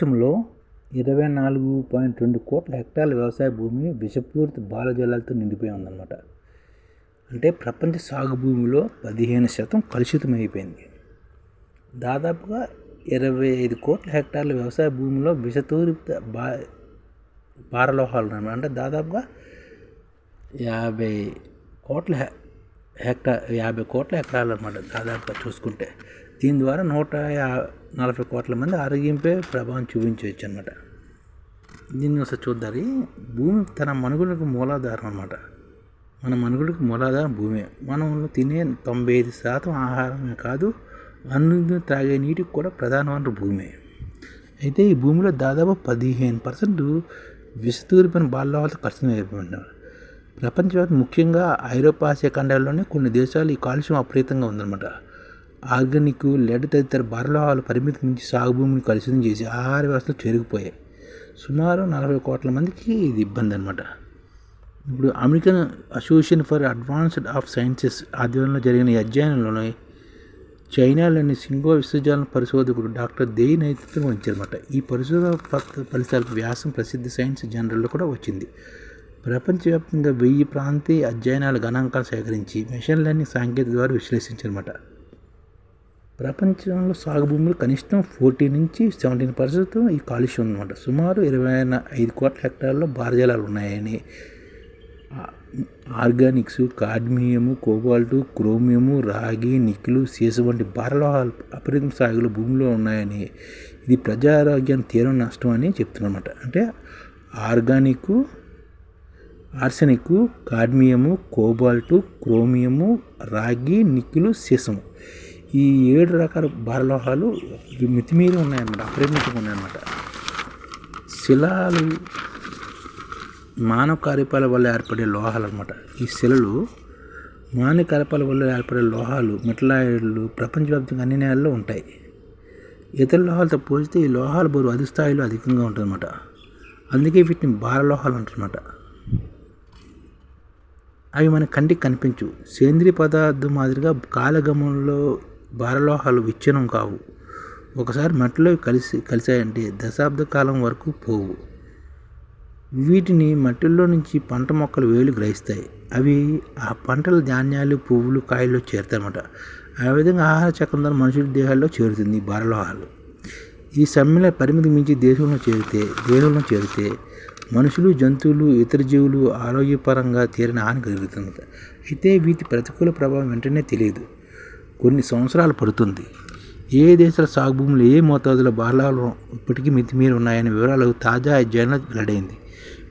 ప్రపంచంలో ఇరవై నాలుగు పాయింట్ రెండు కోట్ల హెక్టార్ల వ్యవసాయ భూమి విషపూరిత బాలజలాలతో నిండిపోయి ఉందన్నమాట. అంటే ప్రపంచ సాగు భూమిలో పదిహేను శాతం కలుషితం అయిపోయింది. దాదాపుగా ఇరవై ఐదు కోట్ల హెక్టార్ల వ్యవసాయ భూమిలో విషతూరిత బా భారలోహాలు అనమాట అంటే దాదాపుగా యాభై కోట్ల హె హెక్టార్ యాభై కోట్ల ఎకరాలు అనమాట దాదాపుగా చూసుకుంటే. దీని ద్వారా నూట నలభై కోట్ల మంది ఆరోగ్యంపై ప్రభావం చూపించవచ్చు అనమాట దీన్ని ఒకసారి చూద్దాం భూమి తన మనుగులకు మూలాధారం అనమాట మన మనుగులకు మూలాధారం భూమి. మనం తినే తొంభై ఐదు శాతం ఆహారమే కాదు అన్ను త్రాగే నీటికి కూడా ప్రధాన వనరు భూమి. అయితే ఈ భూమిలో దాదాపు పదిహేను పర్సెంట్ విషతూరిపోయిన బాల్లోహాలతో ఖర్చును అయిపోయినారు ప్రపంచవ్యాప్త ముఖ్యంగా ఐరోపా ఆసియా ఖండాల్లోనే కొన్ని దేశాలు ఈ కాలుష్యం అప్రీతంగా ఉందన్నమాట. ఆర్గానిక్ లెడ్ తదితర భారలోహాలు పరిమితి మించి సాగు భూమిని కలుషితం చేసి ఆహార వ్యవస్థలు చెరిగిపోయాయి. సుమారు నలభై కోట్ల మందికి ఇది ఇబ్బంది అనమాట ఇప్పుడు American Association for Advanced of Sciences ఆధ్వర్యంలో జరిగిన ఈ అధ్యయనంలో చైనాలోని సింగో విశ్వవిద్యాలయం పరిశోధకుడు డాక్టర్ దేయ్ నేతృత్వం వహించారన్నమాట. ఈ పరిశోధన ఫలితాలకు వ్యాసం ప్రసిద్ధ సైన్స్ జర్నల్లో కూడా వచ్చింది. ప్రపంచవ్యాప్తంగా వెయ్యి ప్రాంతీయ అధ్యయనాల గణాంకాలు సేకరించి మెషిన్ లెర్నింగ్ సాంకేతిక ద్వారా విశ్లేషించారన్నమాట. ప్రపంచంలో సాగు భూములు కనిష్టం ఫోర్టీన్ నుంచి సెవెంటీన్ పర్సెంట్ ఈ కాలుష్యం అనమాట. సుమారు ఇరవై ఐదు కోట్ల హెక్టార్లో భారజలాలు ఉన్నాయని. ఆర్గానిక్స్ కాడ్మియము కోబాల్ట్ క్రోమియము రాగి నిక్కులు సీస వంటి భారలోహాలు అపరిమిత సాగులు భూమిలో ఉన్నాయని. ఇది ప్రజారోగ్యాన్ని తీవ్ర నష్టం అని చెప్తున్నమాట. అంటే organic arsenic cadmium cobalt chromium రాగి నిక్కులు సీసము. ఈ ఏడు రకాల భారలోహాలు మితిమీరి ఉన్నాయన్నమాట అపరిమితంగా ఉన్నాయన్నమాట. శిలాలు మానవ కార్యపాల వల్ల ఏర్పడే లోహాలు అనమాట ఈ శిలలు మానవ కార్యపాల వల్ల ఏర్పడే లోహాలు మెటలాయిడ్లు ప్రపంచవ్యాప్తంగా అన్ని నేలల్లో ఉంటాయి. ఇతర లోహాలతో పోలిస్తే ఈ లోహాల బరువు అధిక స్థాయిలో అధికంగా ఉంటుందన్నమాట. అందుకే వీటిని భారలోహాలు అంటారన్నమాట. అవి మన కంటికి కనిపించు సేంద్రియ పదార్థం మాదిరిగా కాలగమంలో భారలోహాలు విచ్ఛిన్నం కావు. ఒకసారి మట్టిలో కలిసి కలిసాయంటే దశాబ్ద కాలం వరకు పోవు. వీటిని మట్టిలో నుంచి పంట మొక్కలు వేలు గ్రహిస్తాయి. అవి ఆ పంటల ధాన్యాలు పువ్వులు కాయలు చేరుతాయన్నమాట. ఆ విధంగా ఆహార చక్రం ద్వారా మనుషుల దేహాల్లో చేరుతుంది భారలోహాలు. ఈ సమ్మెల పరిమితి మించి దేశంలో చేరితే దేహంలో చేరితే మనుషులు జంతువులు ఇతర జీవులు ఆరోగ్యపరంగా తీరిన హాని కలుగుతుంది అయితే వీటి ప్రతికూల ప్రభావం వెంటనే తెలియదు. కొన్ని సంవత్సరాలు పడుతుంది. ఏ దేశాల సాగు భూములు ఏ మోతాదులో బాలాలు ఇప్పటికీ మితిమీరి ఉన్నాయనే వివరాలు తాజా అధ్యయనంలో వెల్లడైంది.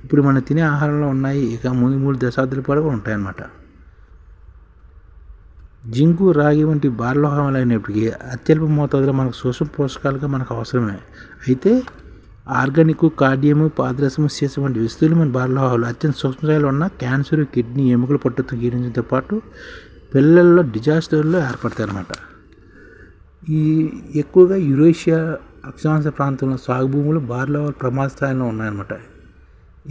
ఇప్పుడు మనం తినే ఆహారంలో ఉన్నాయి ఇక ముందు మూడు దశాబ్దాల పాటు ఉంటాయన్నమాట. జింకు రాగి వంటి బారలోహాలు అయినప్పటికీ అత్యల్ప మోతాదులో మనకు సూక్ష్మ పోషకాలుగా మనకు అవసరమే. అయితే ఆర్గానిక్ కార్డియము పాదరసము సీసం వంటి విస్తృతమైన బాలలోహాలు అత్యంత సూక్ష్మస్థాయిలో ఉన్న క్యాన్సర్ కిడ్నీ ఎముకలు పట్టుతో గీరించడంతో పాటు పిల్లల్లో డిజాస్టర్లో ఏర్పడతాయి అన్నమాట ఈ ఎక్కువగా యురేషియా అక్షాంశ ప్రాంతంలో సాగు భూములు బార్లో ప్రమాద స్థాయిలో ఉన్నాయన్నమాట.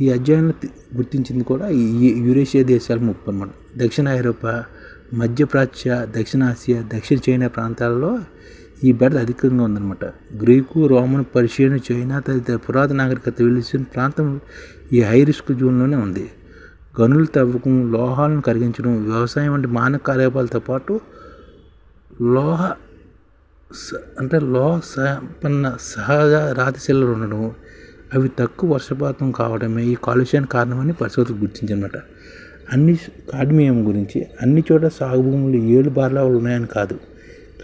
ఈ అధ్యయనం గుర్తించింది కూడా ఈ యురేషియా దేశాల ముప్పు అనమాట దక్షిణ ఐరోపా మధ్యప్రాచ్య దక్షిణాసియా దక్షిణ చైనా ప్రాంతాల్లో ఈ బెడద అధికంగా ఉందన్నమాట. గ్రీకు రోమన్ పర్షియన్ చైనా తదితర పురాతన నాగరికత వెలిసిన ప్రాంతం ఈ హై రిస్క్ జోన్లోనే ఉంది. గనులు తవ్వకం లోహాలను కరిగించడం వ్యవసాయం వంటి మానవ కార్యకలాపాలతో పాటు లోహ అంటే లోహ సంపన్న సహజ రాతిశిలలు ఉండడం అవి తక్కువ వర్షపాతం కావడమే ఈ కాలుష్యానికి కారణమని పరిశోధకులు గుర్తించనమాట. అన్ని కాడ్మియం గురించి అన్ని చోట్ల సాగు భూములు ఏడు బార్లాలు ఉన్నాయని కాదు.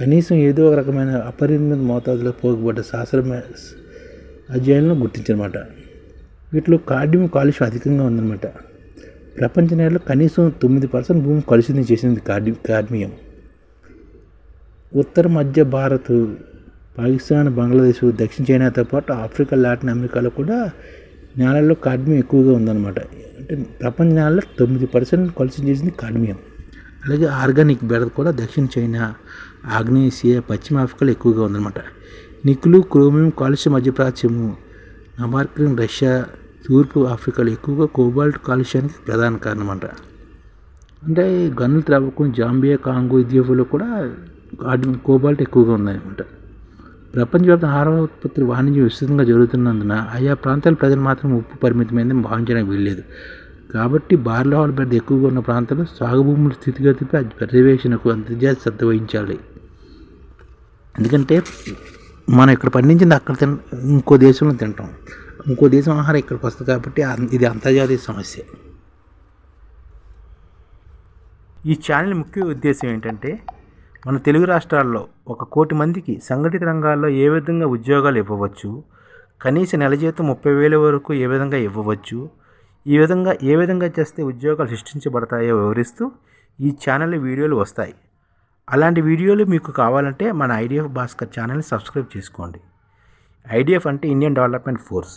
కనీసం ఏదో ఒక రకమైన అపరిమిత మోతాదులో పోగబడ్డ శాస్త్రమే అధ్యయనంలో గుర్తించనమాట. వీటిలో కాడ్మియం కాలుష్యం అధికంగా ఉందన్నమాట. ప్రపంచ నేలలో కనీసం తొమ్మిది పర్సెంట్ భూమి కలుషితం చేసింది కార్మి కాడ్మియం ఉత్తర మధ్య భారత్ పాకిస్తాన్ బంగ్లాదేశ్ దక్షిణ చైనాతో పాటు ఆఫ్రికా లాటిన్ అమెరికాలో కూడా నేలల్లో కాడ్మియం ఎక్కువగా ఉందన్నమాట. అంటే ప్రపంచ నేలలో తొమ్మిది పర్సెంట్ కలుషితం చేసింది కాడ్మియం అలాగే ఆర్గానిక్ బెడద కూడా దక్షిణ చైనా ఆగ్నేసియా పశ్చిమ ఆఫ్రికాలో ఎక్కువగా ఉందన్నమాట. నిక్కులు క్రోమియం కాలుష్య మధ్యప్రాచ్యము నమార్క్రిన్ రష్యా తూర్పు ఆఫ్రికాలో ఎక్కువగా కోబాల్ట్ కాలుష్యానికి ప్రధాన కారణం అంట అంటే గనులు త్రవ్వకం జాంబియా కాంగో ఇథియోపియాలో కూడా కోబాల్ట్ ఎక్కువగా ఉన్నాయన్నమాట ప్రపంచవ్యాప్త ఆహార ఉత్పత్తుల వాణిజ్యం విస్తృతంగా జరుగుతున్నందున ఆయా ప్రాంతాల ప్రజలు మాత్రం ఉప్పు పరిమితమైందని భావించడానికి వీల్లేదు. కాబట్టి బార్ల హాల్ బెడ్ ఎక్కువగా ఉన్న ప్రాంతాల్లో సాగు భూముల స్థితిగతిపై పర్యవేక్షణకు అంతర్జాతీయ శ్రద్ధ వహించాలి. ఎందుకంటే మనం ఇక్కడ పండించింది అక్కడ తిన ఇంకో దేశంలో తింటాం. ఇంకో దేశం ఆహారం ఇక్కడికి వస్తుంది కాబట్టి ఇది అంతర్జాతీయ సమస్య. ఈ ఛానల్ ముఖ్య ఉద్దేశం ఏంటంటే మన తెలుగు రాష్ట్రాల్లో ఒక కోటి మందికి సంఘటిత రంగాల్లో ఏ విధంగా ఉద్యోగాలు ఇవ్వవచ్చు కనీస నెల జీతం ముప్పై వేల వరకు ఏ విధంగా ఇవ్వవచ్చు ఈ విధంగా ఏ విధంగా చేస్తే ఉద్యోగాలు సృష్టించబడతాయో వివరిస్తూ ఈ ఛానల్ వీడియోలు వస్తాయి. అలాంటి వీడియోలు మీకు కావాలంటే మన ఐడిఎఫ్ భాస్కర్ ఛానల్ని సబ్స్క్రైబ్ చేసుకోండి. ఐడిఎఫ్ అంటే ఇండియన్ డెవలప్మెంట్ ఫోర్స్.